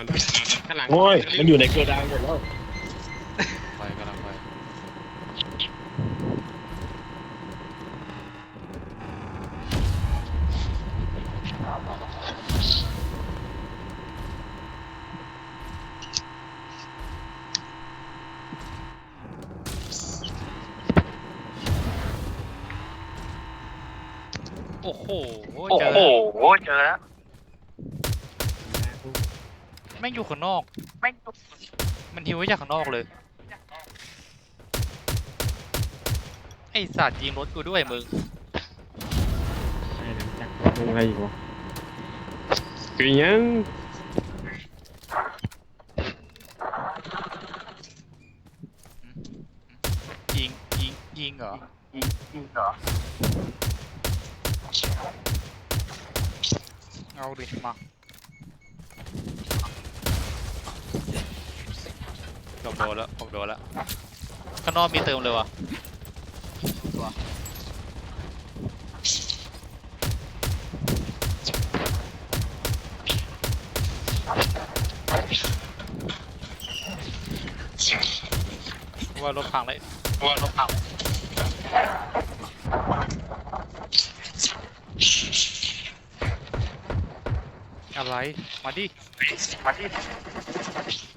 เอาข้างหลังโอ้ยมันอยู่ในโกดังหมดแล้วไปกำลังไปโอ้โห โอ้เจอโหแล้วเจอแล้ว แม่งอยู่ข้างนอก แม่งมันหิวไว้จากข้างนอกเลย ไอสัตว์ยิงรถกูด้วยมึงอะไรอีกวะคือยังยิง ยิง ยิงเหรอ ยิงยิงเหรอ เอาดิมา ผมโดนแล้วผมโดนแล้วข้างนอกมีเติมเลยวะว่ารถพังเลยว่ารถพังอะไร มาดิ มาที่เฮ้ยมาดิ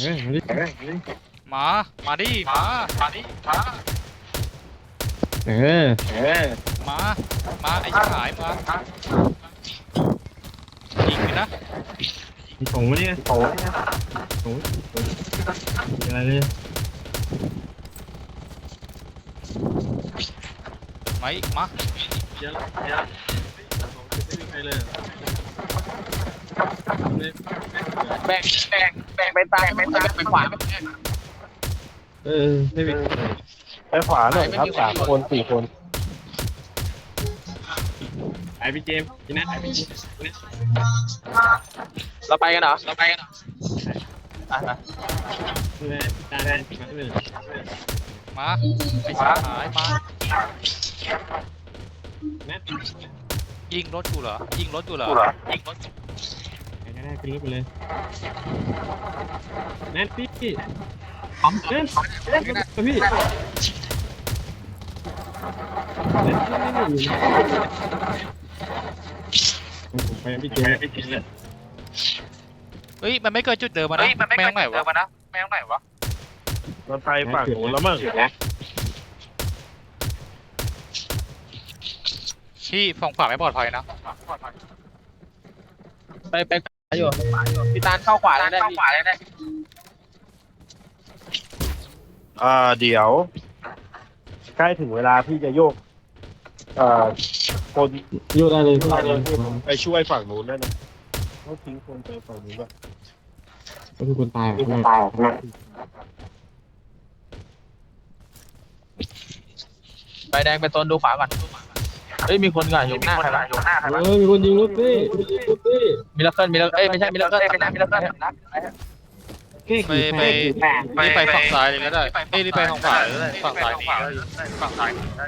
มา มาดิ มา มาที่มา เออ เออ มา มาไอ้ชิบหายมายิงไปนะมีส่งมเนี่ยโอ้อะไรเนี่ยมาอีกมาเยอะเยอะไม่มีใครเลยแบ่งแบ่ง แบ่งไปตายไปตายไปขวาเออไม่มีไปขวาหน่อยครับสามคนสี่คนไอพี่เจมส์พี่นัทไอพี่เจมส์พี่นัทเราไปกันเหรอเราไปกันเหรออะมาดูแลตาแดงมาด้วยมาไอ้ชิบหายมานัทยิงรถกูเหรอยิงรถกูเหรอกูเหรอยิงรถ ใครก็ได้ขึ้นรถไปเลยนัทพี่พร้อมนัทนัทพี่นัทไปพี่เจมส์พี่เจมส์เฮ้ยมันไม่เกิดจุดเดิมมานะเฮ้ยมันไม่แม่งไหนเจอวะมานะแม่งไหนวะมันไปฝั่งนู้นแล้วมั้งพี่ฝั่งขวาไม่ปลอดภัยนะไปไปขวา อยู่พี่ตาลเข้าขวาเลยได้เข้าขวาเลยได้อ่าเดี๋ยว ใกล้ถึงเวลาพี่จะโยกเอ่อคนโยกได้เลยไปช่วยฝั่งนู้นได้นะเขาทิ้งคนไปฝั่งนู้นป่ะก็คือคนตายคนตายไปแดงไปโซนดูขวาก่อน เฮ้ยมีคนก่อนอยู่หน้าใครวะอยู่หน้าใครวะเออมีคนยิงรถพี่มีคนยิงรถพี่มิลเคิลมิลเอ้ยไม่ใช่มิลเคิลไม่ใช่มิลเคิลไปไปนี่ไปฝั่งซ้ายเลยก็ได้เอ้ยนี่ไปฝั่งขวาเลยก็ได้ฝั่งซ้ายนี่ก็ได้ฝั่งซ้ายนี่ได้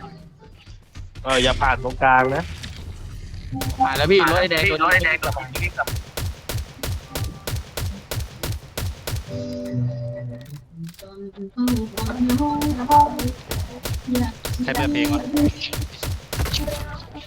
เอออย่าผ่านตรงกลางนะผ่านแล้วพี่รถไอ้แดงรถไอ้แดงกับใครเปิดเพลงวะ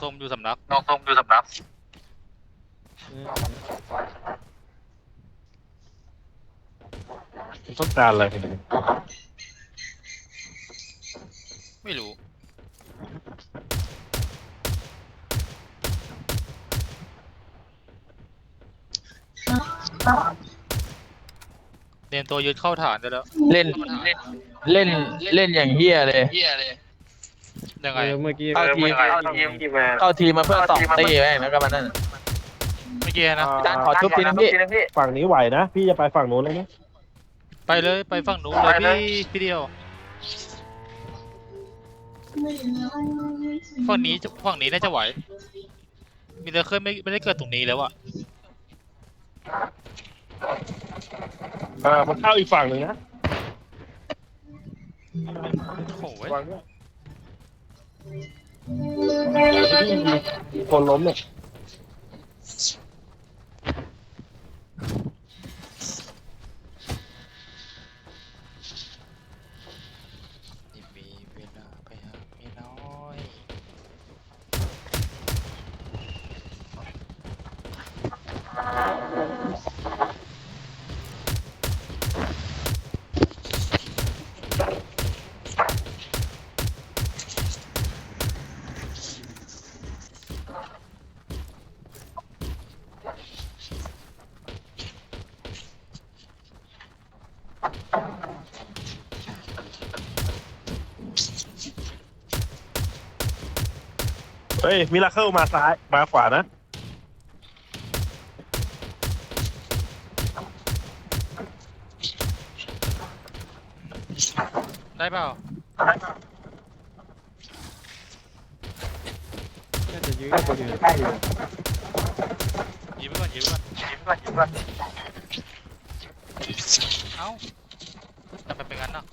ส้มอยู่สำนัก น้องตรงดูสำนักต้องการอะไรไม่รู้เรียนตัวยึดเข้าฐานได้แล้ว เล่นเล่นเล่นอย่างเฮียเลยยั งไงเมื่อกี้เข้าทีมเข้าทีมมาเพื่อสองตีแม่งแล้วก็มานั่นเมื่อกี้นะจานขอชุบทีนึงพี่ ฝั่งนี้ไหวนะ พี่จะไปฝั่งนู้นเลยนะไปเลยไปฝั่งนู้นเลย พี่พี่เดียว ฝั่งนี้จะฝั่งนี้น่าจะไหว มีเลเคิลไม่ไม่ได้เกิดตรงนี้แล้วอะอ่ามันเข้าอีกฝั่งหนึ่งนะโอ้ยวางด้วย คนล้มเนี่ย นี่มีเวลาไปหาเมียน้อย เฮ้ยมิราเคิลมาซ้ายมาขวานะ ได้เปล่าน่าจะยื้อยื้อยิ้มไว้ก่อนยิ้มไว้ก่อนยิ้มไว้ก่อนยิ้มไว้ก่อนเอ้าทำไมเป็นงั้นน่ะ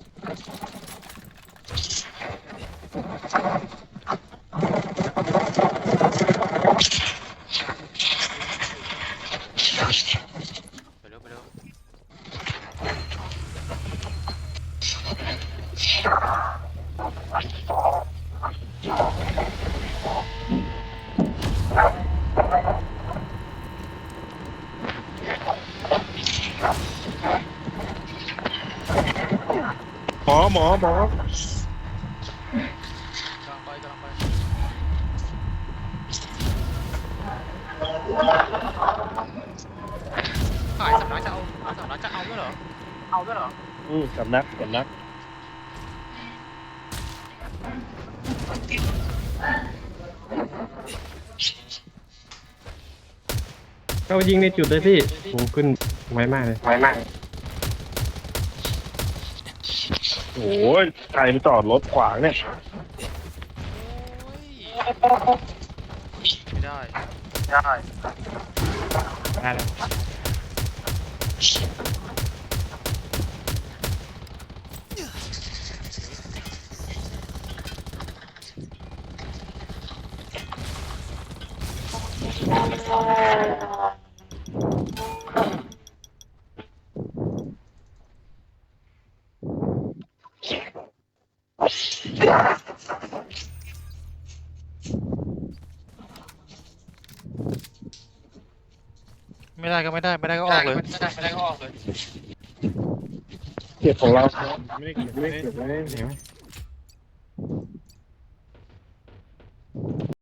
ไปเร็วไปเร็ว หมอหมอหมอ กำลังไปกำลังไปหายสำนักจะเอาเอาสำนักจะเอาด้วยเหรอ เอาด้วยเหรอ อืมสำนักสำนัก เข้ายิงในจุดเลยพี่โหขึ้นไวมากเลยไวมากโอ้ยใครไปจอดรถขวางเนี่ย ไม่ได้ ได้ได้แล้ว ไม่ได้ก็ไม่ได้ไม่ได้ก็ออกเลยไม่ได้ไม่ได้ก็ออกเลย เก็บของเรา ไม่ได้เก็บไม่ได้เก็บไม่ได้เห็นไหม